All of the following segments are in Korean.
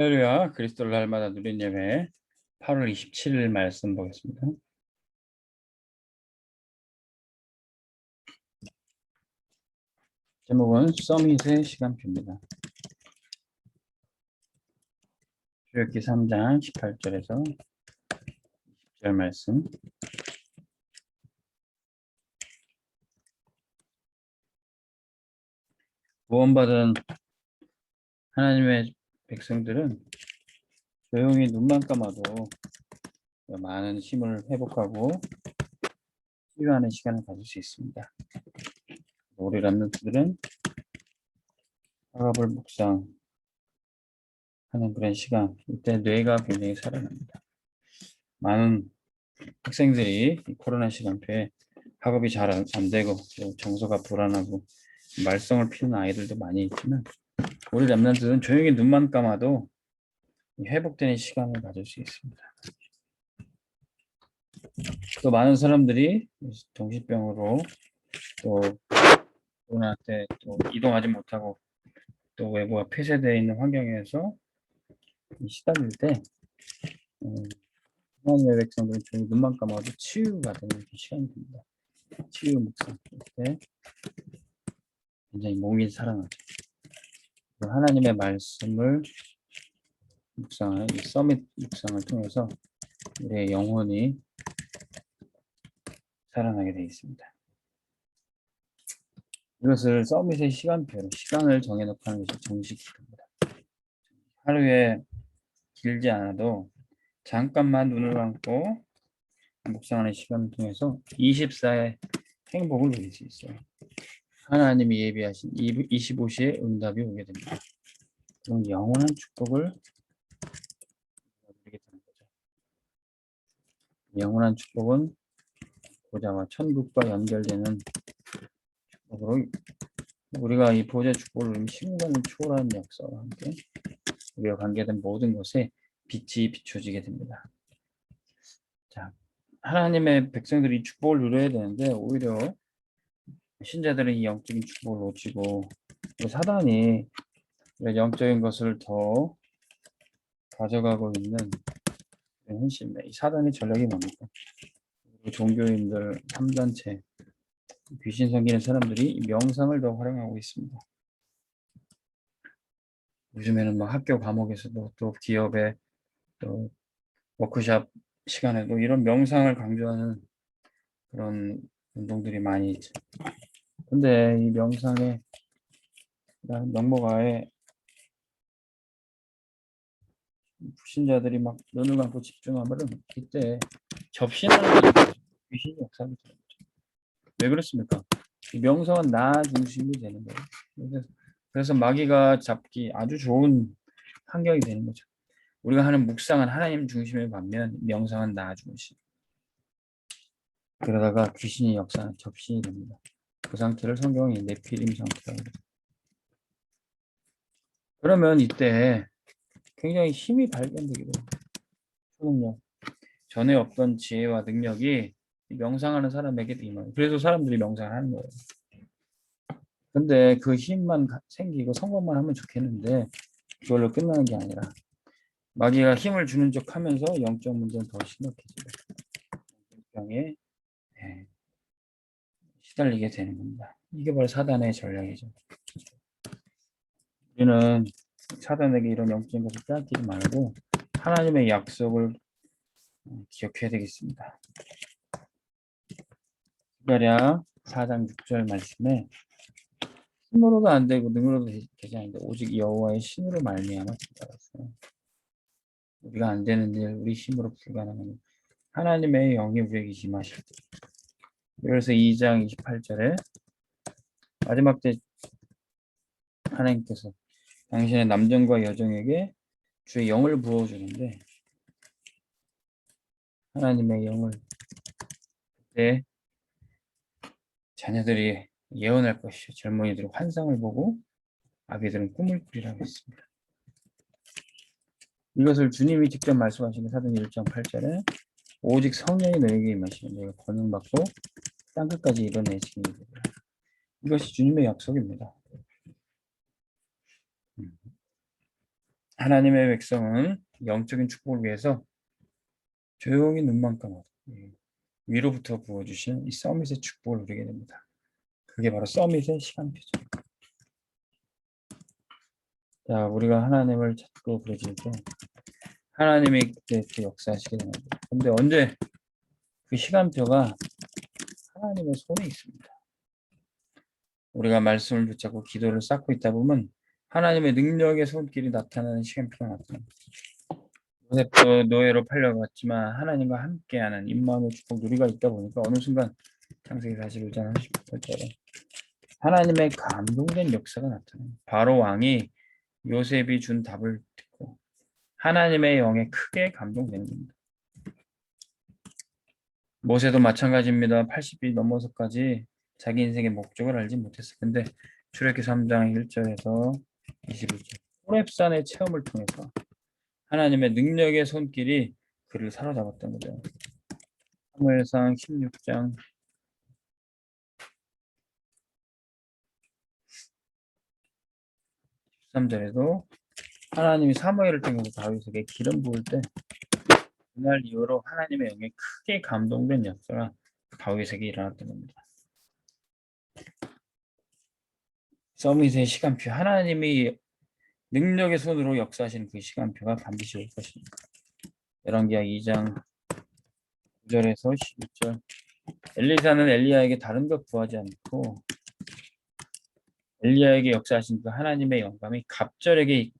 할렐루야 그리스도를 날마다 누린 예배 8월 27일 말씀 보겠습니다. 제목은 서밋의 시간표입니다. 출애굽기 3장 18절에서 20절 말씀 구원받은 하나님의 백성들은 조용히 눈만 감아도 많은 힘을 회복하고 치유하는 시간을 가질 수 있습니다. 우리 람런트들은 학업을 묵상하는 그런 시간, 이때 뇌가 굉장히 살아납니다. 많은 학생들이 이 코로나 시간표에 학업이 잘 안 되고 또 정서가 불안하고 말썽을 피우는 아이들도 많이 있지만 우리 람난들은 조용히 눈만 감아도 회복되는 시간을 가질 수 있습니다. 또 많은 사람들이 정신병으로 또 코로나 때또 이동하지 못하고 또 외부가 폐쇄되어 있는 환경에서 시달릴 때 음, 하나님의 백성들은 조용히 눈만 감아도 치유가 되는 그 시간이 됩니다. 치유 묵상 때 굉장히 몸이 살아나죠. 하나님의 말씀을 묵상하는 이 서밋 묵상을 통해서 우리의 영혼이 살아나게 되어 있습니다. 이것을 서밋의 시간표로 시간을 정해놓고 하는 것이 정식입니다. 하루에 길지 않아도 잠깐만 눈을 감고 묵상하는 시간을 통해서 24의 행복을 누릴 수 있어요. 하나님이 예비하신 25시의 응답이 오게 됩니다. 그런 영원한 축복을 누리게 되는 거죠. 영원한 축복은 보좌와 천국과 연결되는 축복으로 우리가 이 보좌 축복을 시간을 초월하는 역사와 함께 우리와 관계된 모든 것에 빛이 비춰지게 됩니다. 자, 하나님의 백성들이 축복을 누려야 되는데 오히려 신자들은 이 영적인 축복을 놓치고 사단이 영적인 것을 더 가져가고 있는 현실입니다. 이 사단의 전략이 뭡니까? 종교인들, 3단체, 귀신 섬기는 사람들이 명상을 더 활용하고 있습니다. 요즘에는 뭐 학교 과목에서도 또 기업에 또 워크샵 시간에도 이런 명상을 강조하는 그런 운동들이 많이 있죠. 근데 이 명상에 명목하에 불신자들이 막 눈을 감고 집중하면 이때 접신하는 귀신이 역사를 되는 거죠. 왜 그렇습니까? 이 명상은 나 중심이 되는 거예요. 그래서 마귀가 잡기 아주 좋은 환경이 되는 거죠. 우리가 하는 묵상은 하나님 중심의 반면 명상은 나 중심. 그러다가 귀신이 역사는 접신이 됩니다. 그 상태를 성경이 네피림 상태라고 해요. 그러면 이때 굉장히 힘이 발견되게 돼요. 초능력. 전에 없던 지혜와 능력이 명상하는 사람에게 임해요. 그래서 사람들이 명상을 하는 거예요. 근데 그 힘만 생기고 성공만 하면 좋겠는데 그걸로 끝나는 게 아니라 마귀가 힘을 주는 척 하면서 영적 문제는 더 심각해지고 병에 네, 시달리게 되는 겁니다. 이게 바로 사단의 전략이죠. 우리는 사단에게 이런 영적인 것을 빼앗기지 말고 하나님의 약속을 어, 기억해야 되겠습니다. 스가랴 4장 6절 말씀에 힘으로도 안 되고 능으로도 되지 않는데 오직 여호와의 신으로 말미암아 된다었어요 우리가 안 되는 일, 우리 힘으로 불가능한 하나님의 영이 우리에게 임하실 때. 그래서 2장 28절에 마지막 때 하나님께서 당신의 남정과 여정에게 주의 영을 부어주는데 하나님의 영을 그때 자녀들이 예언할 것이요 젊은이들은 환상을 보고 아기들은 꿈을 꾸리라고 했습니다. 이것을 주님이 직접 말씀하시는 사도행 1장 8절에 오직 성령이 너에게 임하시면 너희가 권능받고 땅끝까지 이뤄내시니 이것이 주님의 약속입니다. 음. 하나님의 백성은 영적인 축복을 위해서 조용히 눈만 감아도 예, 위로부터 부어주시는 이 서밋의 축복을 누리게 됩니다. 그게 바로 서밋의 시간표죠. 자, 우리가 하나님을 찾고 부르질 때 하나님이 그때 그 역사하시게 됩니다. 근데 언제 그 시간표가 하나님의 손에 있습니다. 우리가 말씀을 붙잡고 기도를 쌓고 있다 보면 하나님의 능력의 손길이 나타나는 시간표가 나타납니다. 노예로 팔려갔지만 하나님과 함께하는 임마누엘 축복 누리가 있다 보니까 어느 순간 창세기 41장 30절에 하나님의 감동된 역사가 나타나요. 바로 왕이 요셉이 준 답을 듣고 하나님의 영에 크게 감동되는 겁니다. 모세도 마찬가지입니다. 80이 넘어서까지 자기 인생의 목적을 알지 못했어요. 근데 출애굽기 3장 1절에서 21절 호렙산의 체험을 통해서 하나님의 능력의 손길이 그를 사로잡았던 거죠. 사무엘상 16장 13절에도 하나님이 사무엘을 통해서 다윗에게 기름 부을 때 그날 이후로 하나님의 영에 크게 감동된 역사가 다윗에게 일어났던 겁니다. 서밋의 시간표 하나님이 능력의 손으로 역사하시는 그 시간표가 반드시 올 것입니다. 열왕기하 2장 9절에서 11절 엘리사는 엘리야에게 다른 것 구하지 않고 엘리야에게 역사하신 그 하나님의 영감이 갑절에게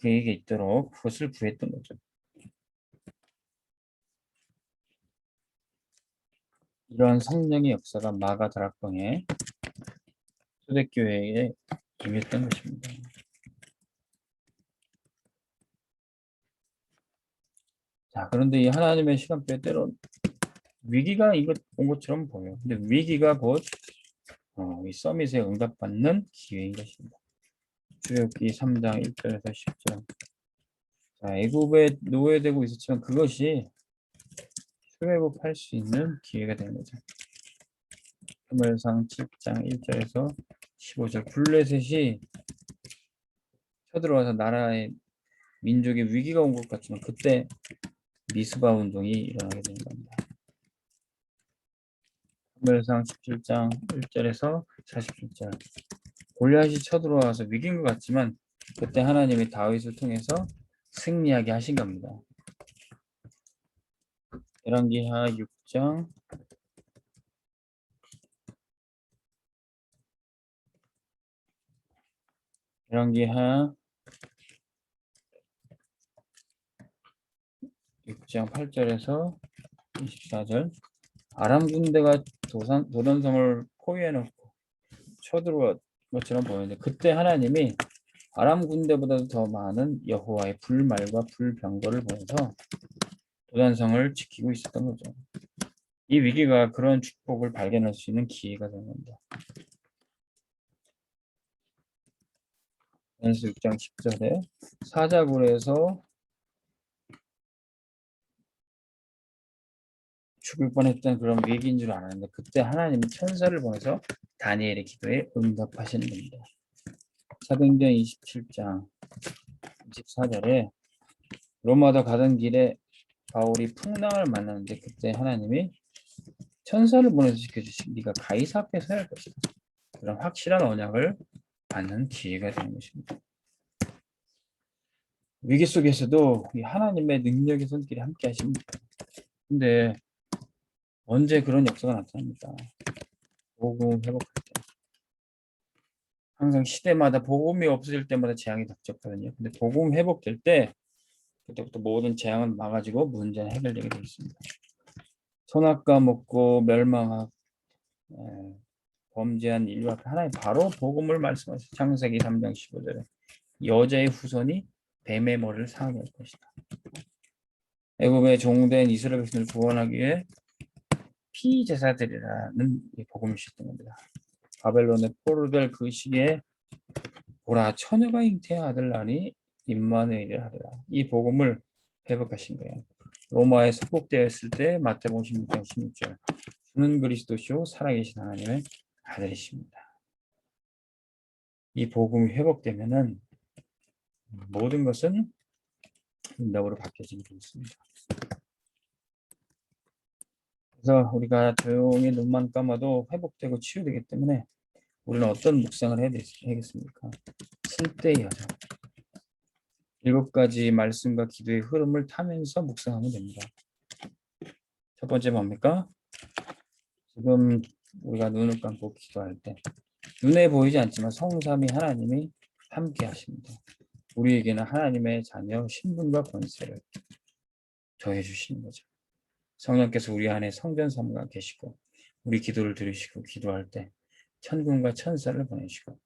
그에게 있도록 그것을 구했던 거죠. 이러한 성령의 역사가 마가 다락방에 초대교회에 임했던 것입니다. 자, 그런데 이 하나님의 시간표에 때로 위기가 이것 온 것처럼 보여요. 근데 위기가 곧 어, 이 서밋에 응답받는 기회인 것입니다. 출애굽기 3장 1절에서 10절. 자, 애굽에 노예되고 있었지만 그것이 출애굽할 수 있는 기회가 되는 거죠. 사무엘상 7장 1절에서 15절 블레셋이 쳐들어와서 나라의 민족의 위기가 온 것 같지만 그때 미스바 운동이 일어나게 되는 겁니다. 사무엘상 17장 1절에서 47절 골리앗이 쳐들어와서 위기인 것 같지만 그때 하나님이 다윗을 통해서 승리하게 하신 겁니다. 열왕기하 6장 열왕기하 6장 8절에서 24절. 아람 군대가 도산, 도단성을 포위해놓고 쳐들어온 것처럼 보이는데 그때 하나님이 아람 군대보다도 더 많은 여호와의 불말과 불병거를 보내서 도단성을 지키고 있었던 거죠. 이 위기가 그런 축복을 발견할 수 있는 기회가 되는 겁니다. 연수 6장 10절에 사자굴에서 죽을 뻔했던 그런 위기인 줄 알았는데 그때 하나님이 천사를 보내서 다니엘의 기도에 응답하시는 겁니다. 사도행전 27장 24절에 로마도 가던 길에 바울이 풍랑을 만나는데 그때 하나님이 천사를 보내서 지켜주신 네가 가이사 앞에 서야 할 것이다. 그런 확실한 언약을 받는 기회가 되는 것입니다. 위기 속에서도 이 하나님의 능력의 손길이 함께 하십니다. 근데 언제 그런 역사가 나타납니까? 복음 회복할 때. 항상 시대마다 복음이 없어질 때마다 재앙이 닥쳤거든요. 근데 복음 회복될 때 그때부터 모든 재앙은 막아지고 문제는 해결되게 되어 있습니다. 선악과 먹고 멸망하고 에, 범죄한 인류 앞에 하나님 바로 복음을 말씀하세요. 창세기 3장 15절에 여자의 후손이 뱀의 머리를 상하게 할 것이다. 애굽의 종된 이스라엘 백성을 구원하기 위해 피 제사들이라는 복음을 주셨던 겁니다. 바벨론의 포로될 그 시기에 보라 처녀가 잉태한 아들 낳으니 임마누엘을 하리라. 이 복음을 회복하신 거예요. 로마에 속국되었을 때 마태복음 16장 16절 주는 그리스도시요 살아계신 하나님의 아들이십니다. 이 복음이 회복되면은 모든 것은 응답으로 바뀌어지게 있습니다. 그래서 우리가 조용히 눈만 감아도 회복되고 치유되기 때문에 우리는 어떤 묵상을 해야 되- 해야겠습니까? 실대의 여정. 일곱 가지 말씀과 기도의 흐름을 타면서 묵상하면 됩니다. 첫 번째 뭡니까? 지금 우리가 눈을 감고 기도할 때 눈에 보이지 않지만 성삼위 하나님이 함께 하십니다. 우리에게는 하나님의 자녀 신분과 권세를 더해 주시는 거죠. 성령께서 우리 안에 성전 삼가 계시고 우리 기도를 들으시고 기도할 때 천군과 천사를 보내시고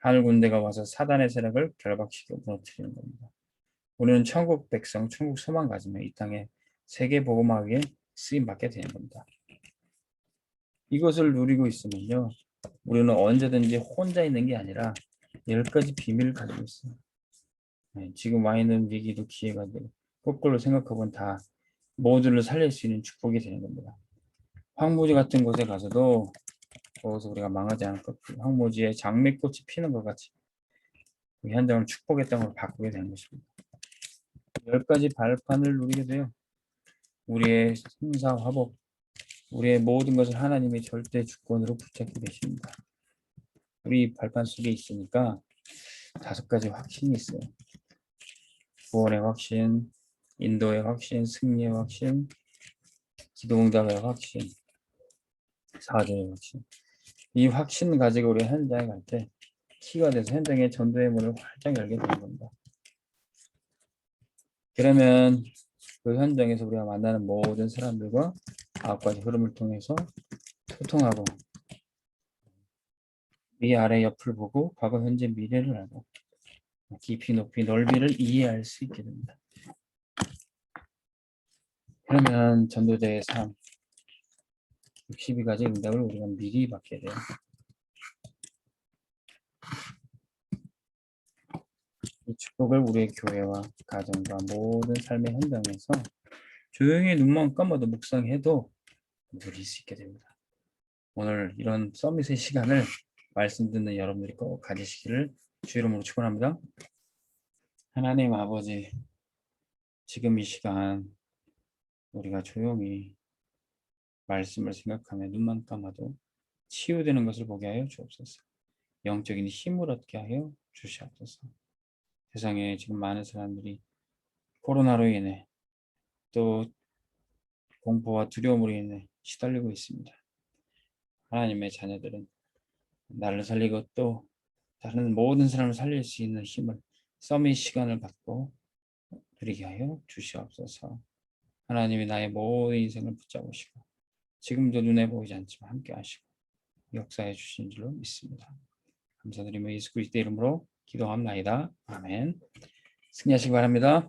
하늘 군대가 와서 사단의 세력을 결박시켜 무너뜨리는 겁니다. 우리는 천국 백성, 천국 소망 가지며 이 땅에 세계 복음하기에 쓰임 받게 되는 겁니다. 이것을 누리고 있으면요, 우리는 언제든지 혼자 있는 게 아니라 열 가지 비밀을 가지고 있어요. 네, 지금 와 있는 위기도 기회가 되고 거꾸로 생각해보면 다 모두를 살릴 수 있는 축복이 되는 겁니다. 황무지 같은 곳에 가서도 거기서 우리가 망하지 않을 것, 그 황무지에 장미꽃이 피는 것 같이 그 현장을 축복의 땅으로 바꾸게 되는 것입니다. 열 가지 발판을 누리게 돼요. 우리의 생사 화복, 우리의 모든 것을 하나님의 절대 주권으로 붙잡게 되십니다. 우리 발판 속에 있으니까 다섯 가지 확신이 있어요. 구원의 확신, 인도의 확신, 승리의 확신, 기도응답의 확신, 사죄의 확신. 이 확신 가지고 우리 현장에 갈 때 키가 돼서 현장의 전도의 문을 활짝 열게 되는 겁니다. 그러면 그 현장에서 우리가 만나는 모든 사람들과 아홉 가지 흐름을 통해서 소통하고 위 아래 옆을 보고 과거 현재 미래를 알고 깊이 높이 넓이를 이해할 수 있게 됩니다. 그러면 전도자의 삶 62가지 응답을 우리가 미리 받게 돼요. 이 축복을 우리의 교회와 가정과 모든 삶의 현장에서 조용히 눈만 감아도 묵상해도 누릴 수 있게 됩니다. 오늘 이런 서밋의 시간을 말씀 듣는 여러분들이 꼭 가지시기를 주 이름으로 축원합니다. 하나님 아버지, 지금 이 시간 우리가 조용히 말씀을 생각하며 눈만 감아도 치유되는 것을 보게 하여 주옵소서. 영적인 힘을 얻게 하여 주시옵소서. 세상에 지금 많은 사람들이 코로나로 인해 또 공포와 두려움으로 인해 시달리고 있습니다. 하나님의 자녀들은 나를 살리고 또 다른 모든 사람을 살릴 수 있는 힘을 서밋 시간을 갖고 누리게 하여 주시옵소서. 하나님이 나의 모든 인생을 붙잡으시고 지금도 눈에 보이지 않지만 함께 하시고 역사해 주신 줄로 믿습니다. 감사드리며 예수 그리스도 이름으로 기도합나이다. 아멘. 승리하시기 바랍니다.